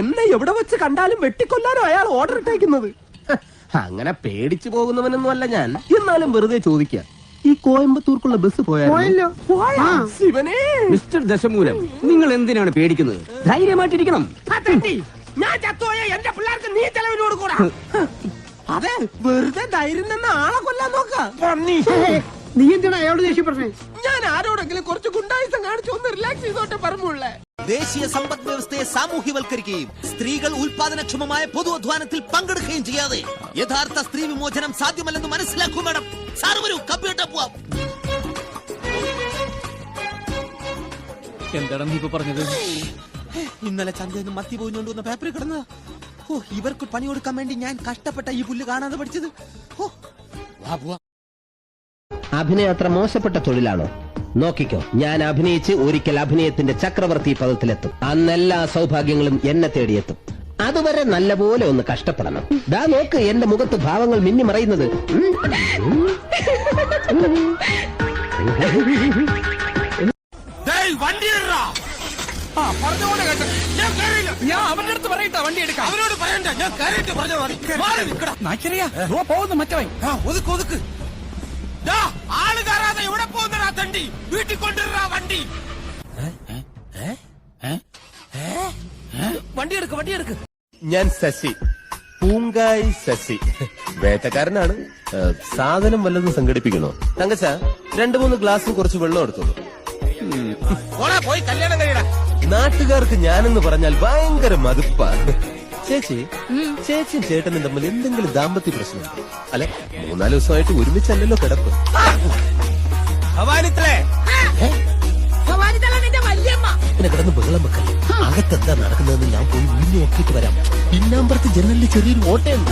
എന്നെ എവിടെ വെച്ച് കണ്ടാലും വെട്ടിക്കൊല്ലാനോ അയാൾ ഓർഡർ ഇട്ടേക്കുന്നത്? അങ്ങനെ പേടിച്ചു പോകുന്നവനൊന്നും അല്ല ഞാൻ. എന്നാലും വെറുതെ ചോദിക്കാം. ഈ കോയമ്പത്തൂർക്കുള്ള ബസ് പോയല്ലോ. പോയാ? ആ. ശിവനേ! മിസ്റ്റർ ദശമൂലം നിങ്ങൾ എന്തിനാണ് പേടിക്കുന്നത്? ധൈര്യമായിട്ടിരിക്കണം. ഞാൻ ചത്തോയ എന്റെ പിള്ളേർക്ക് നീ ചെലവിന് കൊടുക്കൂടാ അതെ വെറുതെ ധൈര്യം തന്നെ ആളെ കൊല്ലാൻ നോക്കാം. നീ എന്തിനാ അയാളോട് ദേഷ്യപ്പെട്ടേ ഞാൻ ആരോടെങ്കിലും കുറച്ച് ഗുണ്ടായുസം കാണിച്ചു ഒന്ന് റിലാക്സ് ചെയ്തോട്ടെ പറഞ്ഞുള്ളേ ദേശീയ സമ്പദ് വ്യവസ്ഥയെ സാമൂഹ്യവൽക്കരിക്കുകയും സ്ത്രീകൾ ഉൽപാദനക്ഷമമായ പൊതു അധ്വാനത്തിൽ പങ്കെടുക്കുകയും ചെയ്യാതെ യഥാർത്ഥ സ്ത്രീ വിമോചനം സാധ്യമല്ലെന്ന് മനസ്സിലാക്കൂ മാഡം. സാർ വരൂ കമ്പ്യൂട്ടർ പോവാം. എന്താണ് നീ ഇപ്പൊ പറഞ്ഞത്? ഇന്നലെ ചന്തയിൽ നിന്ന് മത്തി പോയിഞ്ഞോണ്ട് വന്ന പേപ്പറിൽ കിടന്നതാ. ഓ ഇവർക്ക് പണി കൊടുക്കാൻ വേണ്ടി ഞാൻ കഷ്ടപ്പെട്ട ഈ പുല്ല് കാണാതെ പഠിച്ചത്. ഓ. വാ പോവാ. അഭിനയം അത്ര മോശപ്പെട്ട തൊഴിലാണോ? നോക്കിക്കോ ഞാൻ അഭിനയിച്ച് ഒരിക്കൽ അഭിനയത്തിന്റെ ചക്രവർത്തി പദത്തിലെത്തും. അന്നെല്ലാ സൗഭാഗ്യങ്ങളും എന്നെ തേടിയെത്തും. അതുവരെ നല്ലപോലെ ഒന്ന് കഷ്ടപ്പെടണം. ദാ നോക്ക് എന്റെ മുഖത്ത് ഭാവങ്ങൾ മിന്നിമറയുന്നത് മറയുന്നത്. ഞാൻ അവന്റെ അടുത്ത് പറയട്ടാ വണ്ടി എടുക്കാം അവരോട് പറയണ്ട ഞാൻ കയറിയിട്ട് പറഞ്ഞു പോകുന്നു മറ്റവൻ. ഒതുക്ക് ഒതുക്ക് ദാ, ആൾ കയറാതെ എവിടെ തണ്ടി വീട്ടിൽ കൊണ്ടുവരാ വണ്ടി. വണ്ടി എടുക്ക് വണ്ടി എടുക്ക്. ഞാൻ ശശി. പൂങ്കായി ശശി. വേട്ടക്കാരനാണ്. സാധനം വല്ലതും സംഘടിപ്പിക്കണോ? തങ്കച്ച രണ്ടു മൂന്ന് ഗ്ലാസ് കുറച്ച് വെള്ളം എടുത്തോളൂ. പോയി കല്യാണം കഴിയടാ. നാട്ടുകാർക്ക് ഞാനെന്ന് പറഞ്ഞാൽ ഭയങ്കര മതിപ്പാണ് ചേച്ചി ചേച്ചിയും ചേട്ടനും തമ്മിൽ എന്തെങ്കിലും ദാമ്പത്യ പ്രശ്നം അല്ലെ മൂന്നാൽ ദിവസമായിട്ട് ഒരുമിച്ചല്ലല്ലോ കിടപ്പ്. പിന്നെ കിടന്ന് ബഹളം വെക്കല്ലേ? അകത്തെന്താ നടക്കുന്നതെന്ന് ഞാൻ പോയി നോക്കിയിട്ട് വരാം. പിന്നാമ്പറത്ത് ജനലിൽ ചെറിയൊരു ഓട്ടയുണ്ട്.